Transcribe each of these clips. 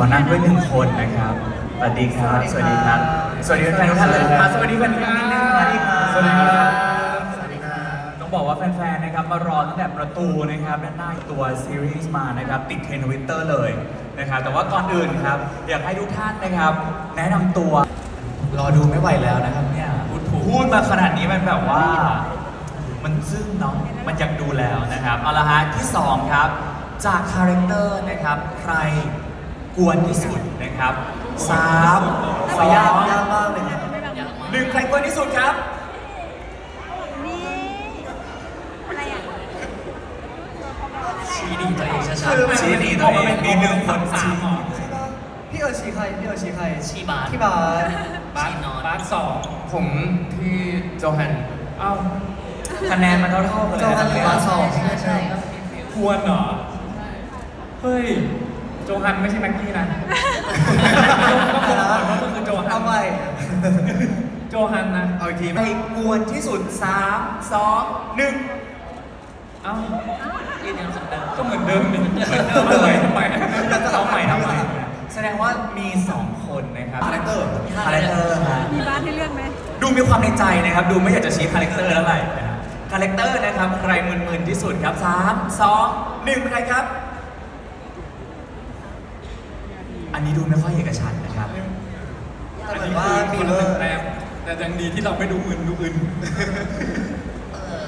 ขอนั่งด้วยหนึ่งคนนะครับ สวัสดีครับ สวัสดีครับ สวัสดีแฟนๆทุกท่านเลยครับสวัสดีแฟนๆนิดนึงสวัสดีครับสวัสดีครับ สวัสดีครับ ต้องบอกว่าแฟนๆ นะครับมารอตั้งแต่ประตูนะครับด้านหน้าอีกตัวซีรีส์มานะครับ ติดเทรนด์ทวิตเตอร์เลยนะครับ แต่ว่าก่อนอื่นครับ อยากให้ทุกท่านนะครับ แนะนำตัว รอดูไม่ไหวแล้วนะครับเนี่ยพูดมาขนาดนี้มันแบบว่า มันซึ้งเนาะมันอยากดูแล้วนะครับเอาละฮะที่สองครับ จากคาแรคเตอร์นะครับ ใคร กวนที่สุดนะครับสามสองยากยากมากเลยครับหนึ่งใครกวนที่สุดครับ นี่อะไรอะชี้ดีตัวเองช้าคือมันชี้ดีตัวเองมีหนึ่งคนสามเหรอพี่เออชี้ใครพี่เออชี้ใครชี้บาสพี่บาสบาสนอนบาสสองผมพี่โจฮันเอ้าคะแนนมันเท่าๆกันเลยเจ้าฮันหรือบาสสองใช่ใช่ครับควรเหรอ เฮ้ย โจฮันไม่ใช่แม็กกี้นะก็บอกก่อนว่ามันคือโจฮัเอานใหม่โจฮันนะ เอาอีกทีไหมใครกวนที่สุดสามสองหนึ่งเอ้ายืนยันคำเดิมก็เหมือนเดิมนี่เอาใหม่ทำไมเอาใหม่ทำใหม่แสดงว่ามีสองคนนะครับคาแรคเตอร์คาแรคเตอร์ฮะมีบ้านให้เลือกไหมดูมีความในใจนะครับ ดูไม่อยากจะชี้คาแรคเตอร์เท่าไหร่นะฮะคาแรคเตอร์นะครับ ใครมึนๆที่สุดครับสามสองหนึ่งใครครับ อันนี้ดูไม่ค่อยเอกฉันท์นะครับ แต่เหมือนว่ามีคนเวละอหนึ่งร์แต้มแต่ยังดีที่เราไม่ดูมึนดูอื่นเออ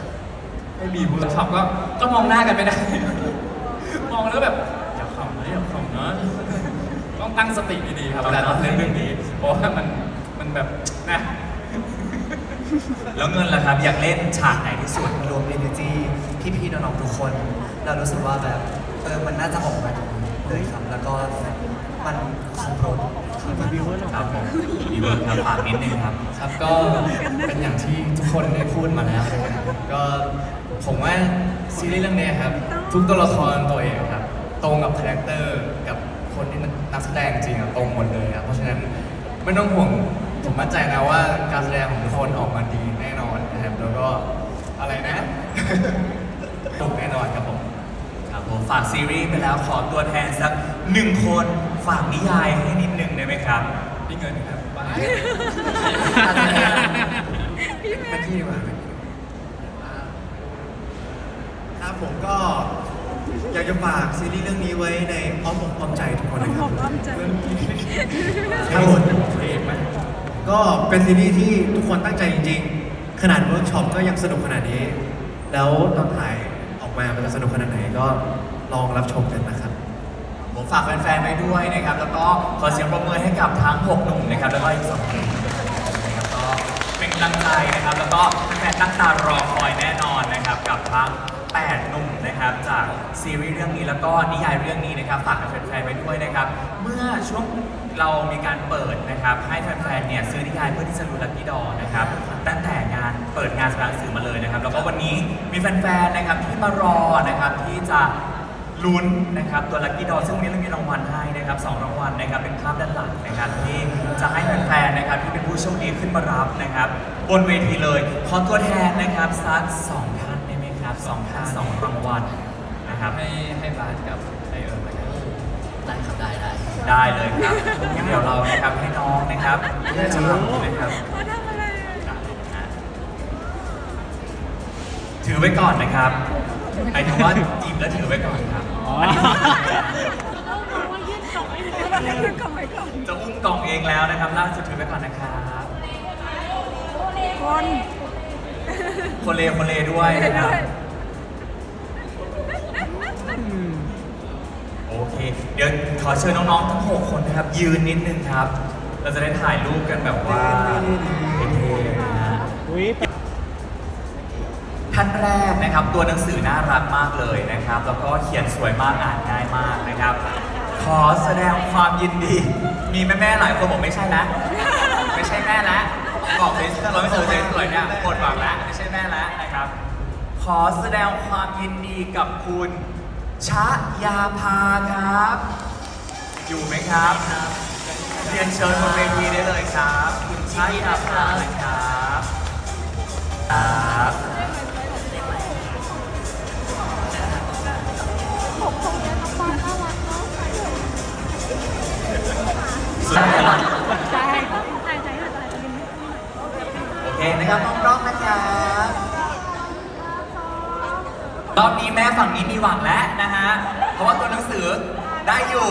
ไม่บีบเวิร์กช็อปก็ก็มองหน้ากันไม่ได้ มองแล้วแบบอย่าขำนะอย่าขำนะต้องตั้งสติดีๆครับเวลาเราเล่นเรื่องนี้เพราะว่ามันมันแบบนะแล้วเงินล่ะครับ อยากเล่นฉากไหนที่สุดรวม energy พี่ๆน้องๆทุกคน เรารู้สึกว่าแบบเออมันน่าจะออกมาเลยครับแล้วก็ มันครบรถครับผมมีเวิร์คครับฝากนิดนึงครับ ครับก็เป็นอย่างที่ทุกคนได้พูดมาแล้วนะครับก็ผมว่าซีรีส์เรื่องเนี้ยครับ ทุกตัวละครตัวเองครับ ตรงกับคาแรคเตอร์กับคนที่นักแสดงจริงอะตรงหมดเลยครับเพราะฉะนั้นไม่ต้องห่วงผมมั่นใจนะว่าการแสดงของทุกคนออกมาดีแน่นอนนะครับแล้วก็อะไรนะตกแน่นอนครับผม ครับผมฝากซีรีส์ไปแล้วขอตัวแทนสักหนึ่งคน ฝากนิยายให้นิดนึงได้ไหมครับพี่เงินครับบ้าแม็กกี้ดีกว่าครับผมก็อยากจะฝากซีรีส์เรื่องนี้ไว้ในอ้อมอกอ้อมใจทุกคนนะคผรับมอ้อมใจครับผมเอกไหมก็เป็นซีรีส์ที่ทุกคนตั้งใจจริงๆ ขนาดเวิร์กช็อปก็ยังสนุกขนาดนี้ แล้วตอนถ่ายออกมามันจะสนุกขนาดไหนก็ลองรับชมกันนะครับ ผมฝากแฟนๆไว้ด้วยนะครับ แล้วก็ขอเสียงปรบมือให้กับทั้ง6หนุ่มนะครับ แล้วก็อีกสองหนุ่มนะครับก็เป็นกำลังใจนะครับ แล้วก็แฟนตั้งตารอคอยแน่นอนนะครับ กับทั้ง8หนุ่มนะครับจากซีรีส์เรื่องนี้แล้วก็นิยายเรื่องนี้นะครับฝากกับแฟนๆไว้ด้วยนะครับ เมื่อช่วงเรามีการเปิดนะครับ ให้แฟนๆเนี่ยซื้อนิยายเพื่อที่จะรู้ลักกี้ดอนะครับตั้งแต่งานเปิดงานแสดงสื่อมาเลยนะครับ แล้วก็วันนี้มีแฟนๆนะครับที่มารอนะครับที่จะ ลุ้นนะครับตัวลัคกี้ดอซึ่งวันนี้เรามีรางวัลให้นะครับสองรางวัลนะครับเป็นภาพด้านหลังนะครับที่จะให้แฟนๆนะครับที่เป็นผู้โชคดีขึ้นมารับนะครับบนเวทีเลยขอตัวแทนนะครับสักสองท่านได้ไหมครับสองท่านสองรางวัลนะครับให้ให้บาสกับไอเอิร์นไปกันได้ครับได้ได้ได้เลยครับงั้นเดี๋ยวเรานะครับให้น้องนะครับได้จะทำนะครับเขาทำอะไรอะถือไว้ก่อนนะครับ ไอ้ถือว่าจีบแล้วถือไว้ก่อนครับเขาบอกว่ายื่นกล่องให้หนูยื่นกล่องให้ก่อนจะอุ้มกล่องเองแล้วนะครับล่าสุดถือไว้ก่อนนะครับ คนโคเลโคเลด้วยนะครับโอเค เดี๋ยวขอเชิญน้องๆทั้ง 6 คนนะครับ ยืนนิดนึงครับ เราจะได้ถ่ายรูปกันแบบว่า ท่านแรกนะครับ ตัวหนังสือน่ารักมากเลยนะครับ แล้วก็เขียนสวยมากอ่านง่ายมากนะครับ ขอแสดงความยินดี มีแม่ๆหลายคนบอกไม่ใช่แล้วไม่ใช่แม่ล้วบอกเลยถ้าเราไม่เจอสวยเนี่ยหมดหวังแล้วไม่ใช่แม่ล้วนะครับ ขอแสดงความยินดีกับคุณชะยาภาครับ อยู่ไหมครับเรียนเชิญบนเวทีได้เลยครับ คุณชะยาภานะครับครับ ใช่ใช่ใช่ใช่โอเคนะครับน้องร้องนะครับรอบนี้แม่ฝั่งนี้มีหวังแล้วนะฮะ เพราะว่าตัวหนังสือได้อยู่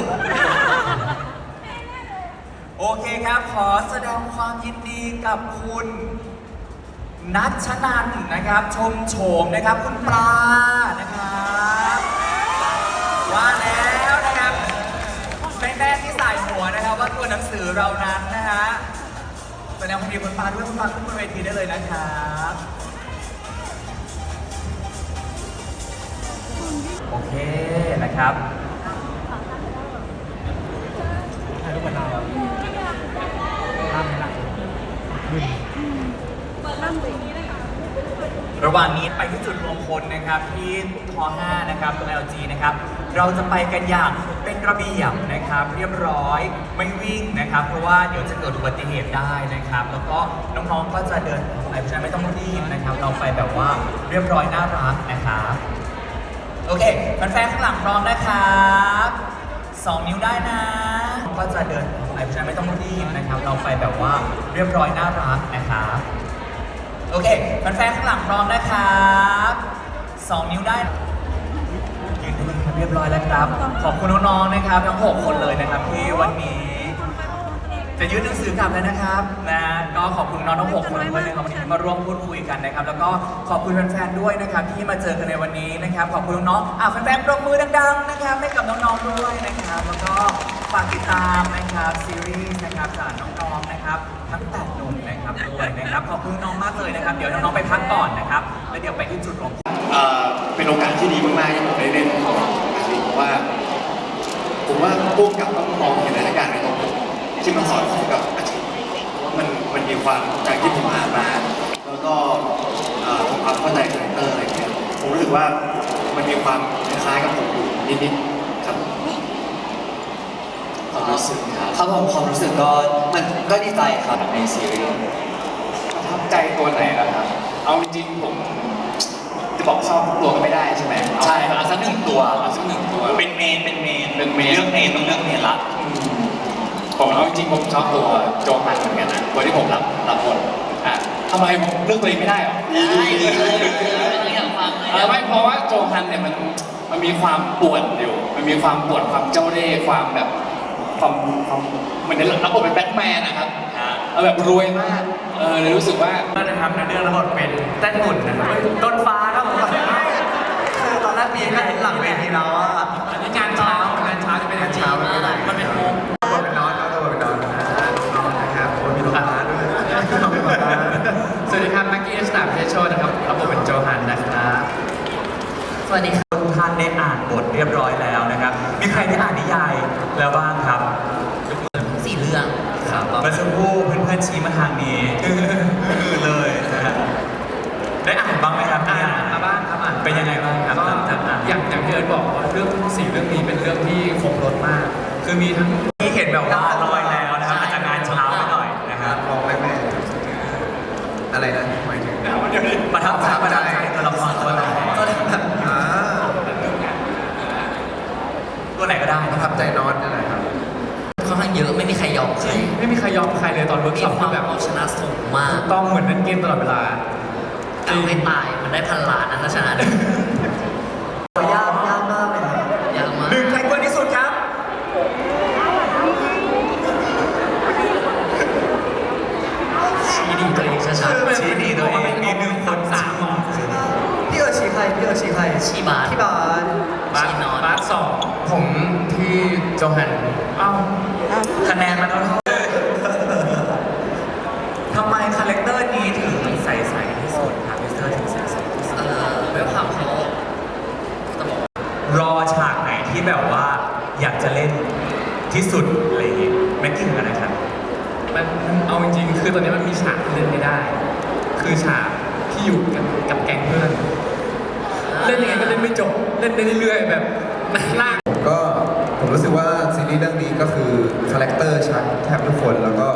โอเคครับ ขอแสดงความยินดีกับคุณนัชนันนะครับ ชมโฉมนะครับ คุณปลา เรานั้นนะฮะแสดงความยินดีคุณปาด้วยคุณปาขึ้นบนเวทีได้เลยนะครับโอเคนะครับร ระหว่างนี้ไปที่จุดรวมพลนะครับที่ท5นะครับตรง LG นะครับ เราจะไปกันอย่างเป็นระเบียบนะครับ เรียบร้อยไม่วิ่งนะครับ เพราะว่าเดี๋ยวจะเกิดอุบัติเหตุได้นะครับ แล้วก็น้องๆก็จะเดินไปเพราะฉะนั้นไม่ต้องรีบนะครับ เราไปแบบว่าเรียบร้อยน่ารักนะครับโอเคแฟนๆข้างหลังพร้อมนะครับสองนิ้วได้นะ ก็จะเดินไปเพราะฉะนั้นไม่ต้องรีบนะครับ เราไปแบบว่าเรียบร้อยน่ารักนะครับ โอเคแฟนๆข้างหลังพร้อมนะครับสองนิ้วได้ยืนได้เลยครับเรียบร้อยแล้วครับ ขอบคุณน้องๆนะครับทั้งหกคนเลยนะครับที่วันนี้ จะยื่นหนังสือกลับแล้วนะครับนะก็ขอบคุณน้องทั้งหกคนด้วยนะครับวันนี้ที่มาร่วมพูดคุยกันนะครับ แล้วก็ขอบคุณแฟนๆด้วยนะครับ ที่มาเจอกันในวันนี้นะครับ ขอบคุณน้องๆอะแฟนๆปรบมือดังๆนะครับให้กับน้องๆด้วยนะครับ แล้วก็ฝากติดตามนะครับซีรีส์นะครับจากน้องๆนะครับ ทั้งแปด ครับด้วยนะครับขอบคุณน้องมากเลยนะครับ เดี๋ยวน้องๆไปพักก่อนนะครับ แล้วเดี๋ยวไปที่จุดของเอ่อเป็นโอกาสที่ดีมากๆที่ผมได้เล่นของอาชีพเพราะว่า ผมว่าพวกกับต้องมองเห็นสถานการณ์ในตรงผมที่มันสอดคล้องกับอาชีพเพราะมันมันมีความจากที่ผมอ่านมา แล้วก็เอ่อทำความเข้าใจคาแรคเตอร์อะไรอย่างเงี้ยผมรู้สึกว่ามันมีความคล้ายๆกับผมอยู่นิดๆครับความรู้สึก ครับครับผมความรู้สึกก็มันก็ดีใจครับในซีรีส์ประทับใจตัวไหนล่ะครับ เอาจริงๆผมจะบอกชอบทุกตัวก็ไม่ได้ใช่ไหมใช่เอาสักหนึ่งตัวเอาสักหนึ่งตัว เป็นเมน เป็นเมนเป็นเมน เรื่องเมนต้องเรื่องเมนละผมเอาจริงๆผมชอบตัวโจฮันเหมือนกันนะตัวที่ผมรับรับบทอะทำไมผมเลือกตัวเองไม่ได้หรอได้เลยอยากฟังเลยเออไม่เพราะว่าโจฮันเนี่ยมันมันมีความป่วนอยู่ มันมีความป่วนความเจ้าเล่ห์ความแบบ ความความเหมือนในรับบทเป็นแบทแมนนะครับเออแบบรวยมากเออเลยรู้สึกว่านะครับในเรื่องระบบเป็นแต้นหมุนนะครับต้นฟ้าครับผมคือตอนแรกมีกันหลังเวทีแล้วอะ นี้ คือเลยนะฮะได้อ่านบ้างไหมครับอ่านนิยยมาบ้างครับอ่านเป็นยังไงบ้างครับก็หลังจากอ่านอย่างอย่างที่เอิร์ธบอกว่าเรื่องสี่เรื่องนี้เป็นเรื่องที่ครบรถมาก คือมีทั้งที่เห็นแบบว่าลอยแล้วนะครับอาจจะงานเช้าไปหน่อยนะครับมองแม่แม่อะไรนะหมายถึงประทับใจประทับใจตัวละครตัวไหนอ่าตัวไหนก็ได้ประทับใจน็อตนี่แหละ ต้องเหมือนเล่นเกมตลอดเวลาเอาให้ตายมันได้พันล้านนะถ้าชนะได้ยากยากมากเลยครับยากมากหนึ่งใครควรที่สุดครับชี้ดีตัวเองช้าชี้ดีตัวเองมีหนึ่งคนสามเหรอพี่เออชีใครพี่เออชีใครๆชี้บาสพี่บาสบาสชี้นอนบาสสองผมที่โจฮันเอ้าคะแนนมันเท่าๆเลยทำไมคาแรคเตอร์นี้ถึงใสๆที่สุดครับมิสเตอร์ถึงใสๆที่สุด เอ่อด้วยความเขาต้องบอกว่าร อฉากไหน ที่แบบว่าอยากจะเล่นที่สุดอะไรอย่างงี้แม็กกี้เหมือนกันนะครับมันเอาจริงๆคือตอนนี้มันมีฉากที่เล่นไม่ได้ คือฉากที่อยู่กับกับแก๊งเพื่อน เล่นยังไงก็เล่นไม่จบ เล่นได้เรื่อยๆแบบลากก็ผมรู้สึกว่าซีรีส์เรื่องนี้ก็คือคาแรคเตอร์ชัดแทบทุกคนแล้วก็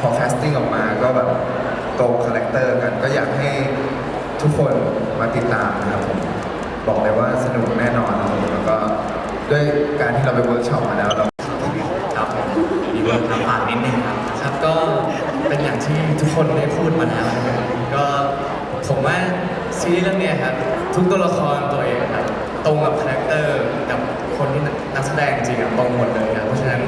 พอแคสติ้งออกมาก็แบบตรงคาแรคเตอร์กันก็อยากให้ทุกคนมาติดตามนะครับผมบอกเลยว่าสนุกแน่นอนนะครับผมแล้วก็ ด้วยการที่เราไปเวิร์กช็อปมาแล้วเราครับผมมีเวิร์กทำผ่านนิดนึงครับครับก็เป็นอย่างที่ทุกคนได้พูดมาแล้วนะครับก็ผมว่าซีรีส์เรื่องเนี้ยครับทุกตัวละครตัวเองครับตรงกับคาแรคเตอร์กับคนที่นักแสดงจริงๆอะตรงหมดเลยครับเพราะฉะนั้น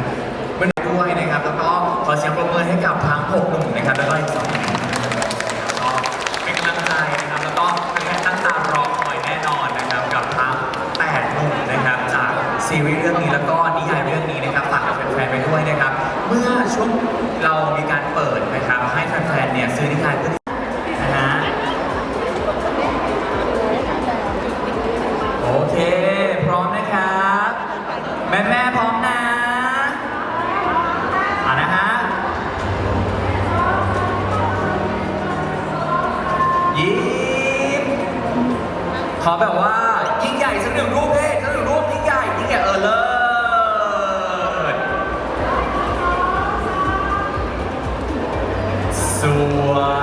ช่วงเรามีการเปิดนะครับ ให้แฟนๆเนี่ยซื้อนิยายเพื่อนะฮะโอเค พร้อมนะครับ แม่ๆพร้อมนะอ่านะฮะยิ้มขอแบบว่ายิ่งใหญ่สักหนึ่งรูป So, uh,